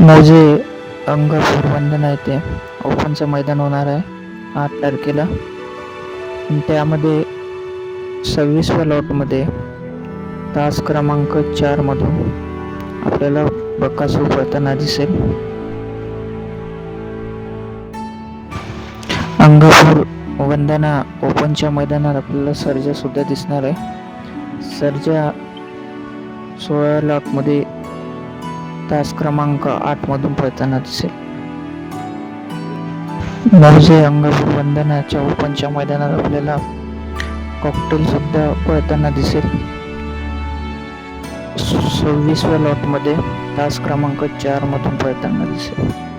मौजे अंगापूर वंदना ते. ओपनचं मैदान होणार आहे आठ तारखेला. त्यामध्ये सव्वीसव्या लॉटमध्ये तास क्रमांक चारमधून आपल्याला बकासूर पळताना दिसेल. अंगापूर वंदना ओपनच्या मैदानात आपल्याला सर्जा सुद्धा दिसणार आहे. सर्जा सोळा लाखमध्ये तास क्रमांक आठ मधून पळताना दिसेल. मौजे अंगापूर वंदनाच्या ओपनच्या मैदानात आपल्याला कॉकटेल सुद्धा पळताना दिसेल. सव्वीसव्या लॉटमध्ये तास क्रमांक चार मधून पळताना दिसेल.